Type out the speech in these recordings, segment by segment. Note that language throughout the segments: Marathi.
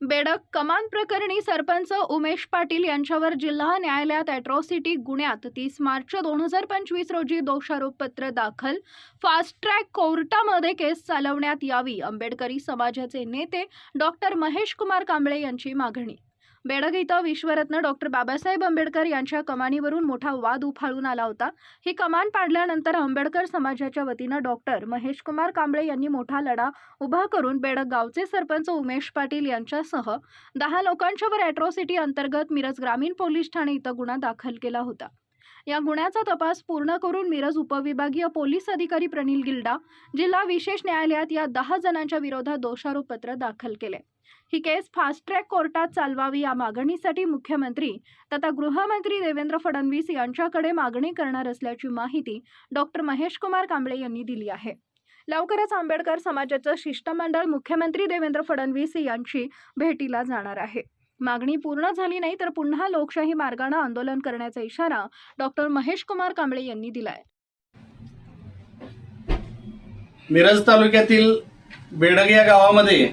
बेडक कमान प्रकरणी सरपंच उमेश पाटील यांच्यावर जिल्हा न्यायालयात अॅट्रॉसिटी गुन्ह्यात तीस मार्च दोन हजार पंचवीस रोजी दोषारोपपत्र दाखल. फास्ट ट्रॅक कोर्टामध्ये केस चालवण्यात यावी आंबेडकरी समाजाचे नेते डॉक्टर महेश कुमार कांबळे यांची मागणी. बेडग इथं विश्वरत्न डॉक्टर बाबासाहेब आंबेडकर यांच्या कमानीवरून मोठा वाद उफाळून आला होता. ही कमान पाडल्यानंतर आंबेडकर समाजाच्या वतीनं डॉक्टर महेश कुमार कांबळे यांनी मोठा लढा उभा करून बेडग गावचे सरपंच उमेश पाटील यांच्यासह दहा लोकांच्यावर अॅट्रॉसिटी अंतर्गत मिरज ग्रामीण पोलीस ठाणे इथं गुन्हा दाखल केला होता. या गुन्ह्याचा तपास पूर्ण करून मिरज उपविभागीय पोलीस अधिकारी प्रनिल गिल्डा जिल्हा विशेष न्यायालयात या दहा जणांच्या विरोधात दोषारोपपत्र दाखल केले. ही केस फास्ट ट्रॅक कोर्टात चालवावी या मागणीसाठी मुख्यमंत्री तथा गृहमंत्री देवेंद्र फडणवीस यांच्याकडे मागणी करणार असल्याची माहिती डॉक्टर महेश कुमार कांबळे यांनी दिली आहे. लवकरच आंबेडकर समाजाचं शिष्टमंडळ मुख्यमंत्री देवेंद्र फडणवीस यांची भेटीला जाणार आहे. मागणी पूर्ण झाली नाही तर पुन्हा लोकशाही मार्गाने आंदोलन करण्याचा इशारा डॉक्टर महेश कुमार कांबळे यांनी दिलाय. मिरज तालुक्यातील बेडग या गावामध्ये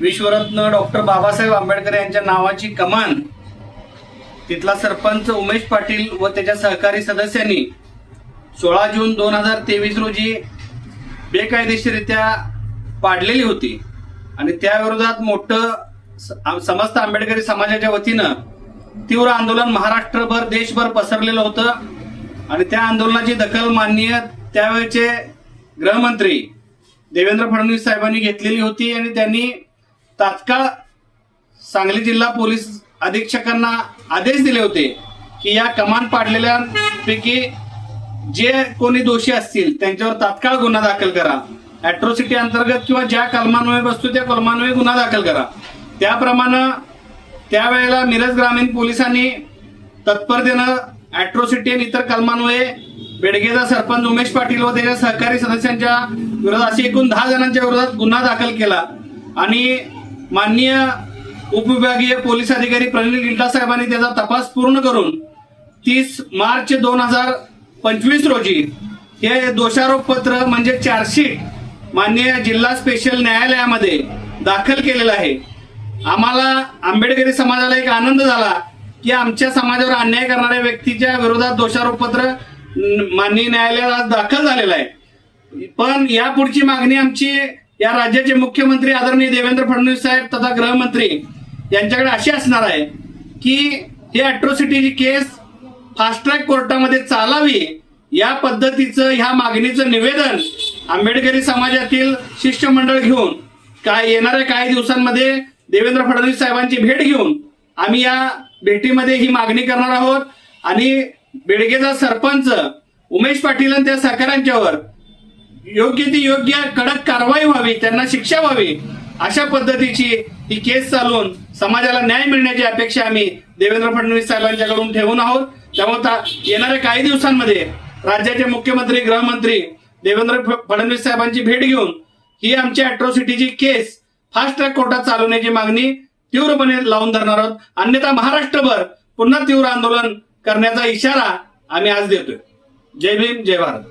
विश्वरत्न डॉक्टर बाबासाहेब आंबेडकर यांच्या नावाची कमान तिथला सरपंच उमेश पाटील व त्याच्या सहकारी सदस्यांनी सोळा जून दोन हजार तेवीस रोजी बेकायदेशीरित्या पाडलेली होती. आणि त्याविरोधात मोठं समस्त आंबेडकरी समाजाच्या वतीनं तीव्र आंदोलन महाराष्ट्रभर देशभर पसरलेलं होतं. आणि त्या आंदोलनाची दखल माननीय त्यावेळेचे गृहमंत्री देवेंद्र फडणवीस साहेबांनी घेतलेली होती आणि त्यांनी तात्काळ सांगली जिल्हा पोलीस अधीक्षकांना आदेश दिले होते की या कमान पाडलेल्यांपैकी जे कोणी दोषी असतील त्यांच्यावर तात्काळ गुन्हा दाखल करा. अॅट्रोसिटी अंतर्गत किंवा ज्या कलमान्वये बसतो त्या कलमान्वये गुन्हा दाखल करा. त्याप्रमाणे त्यावेळेला मिरज ग्रामीण पोलिसांनी तत्परतेनं अॅट्रोसिटी आणि इतर कलमांमुळे बेडगेचा सरपंच उमेश पाटील व त्याच्या सहकारी सदस्यांच्या विरोधात असे एकूण दहा जणांच्या विरोधात गुन्हा दाखल केला. आणि माननीय उपविभागीय पोलीस अधिकारी प्रनिल गिल्टा साहेबांनी त्याचा तपास पूर्ण करून तीस मार्च दोन हजार पंचवीस रोजी हे दोषारोपपत्र म्हणजे चार्जशीट माननीय जिल्हा स्पेशल न्यायालयामध्ये दाखल केलेलं आहे. आम्हाला आंबेडकरी समाजाला एक आनंद झाला की आमच्या समाजावर अन्याय करणाऱ्या व्यक्तीच्या विरोधात दोषारोपपत्र न- माननीय न्यायालयात आज दाखल झालेलं आहे. पण यापुढची मागणी आमची या राज्याचे मुख्यमंत्री आदरणीय देवेंद्र फडणवीस साहेब तथा गृहमंत्री यांच्याकडे अशी असणार आहे की ही अॅट्रॉसिटीची केस फास्ट ट्रॅक कोर्टामध्ये चालावी या पद्धतीचं ह्या मागणीचं निवेदन आंबेडकरी समाजातील शिष्टमंडळ घेऊन काय येणाऱ्या काही दिवसांमध्ये देवेंद्र फडणवीस साहेबांची भेट घेऊन आम्ही या भेटीमध्ये ही मागणी करणार आहोत. आणि बेडगेचा सरपंच उमेश पाटील आणि त्या सहकाऱ्यांच्यावर योग्य ती योग्य कडक कारवाई व्हावी त्यांना शिक्षा व्हावी अशा पद्धतीची ही केस चालवून समाजाला न्याय मिळण्याची अपेक्षा आम्ही देवेंद्र फडणवीस साहेबांच्याकडून ठेवून आहोत. त्यामुळे येणाऱ्या काही दिवसांमध्ये राज्याचे मुख्यमंत्री गृहमंत्री देवेंद्र फडणवीस साहेबांची भेट घेऊन ही आमची अॅट्रॉसिटीची केस फास्ट ट्रॅक कोर्टात चालवण्याची मागणी तीव्रपणे लावून धरणार आहोत. अन्यथा महाराष्ट्रभर पुन्हा तीव्र आंदोलन करण्याचा इशारा आम्ही आज देतोय. जय भीम जय भारत.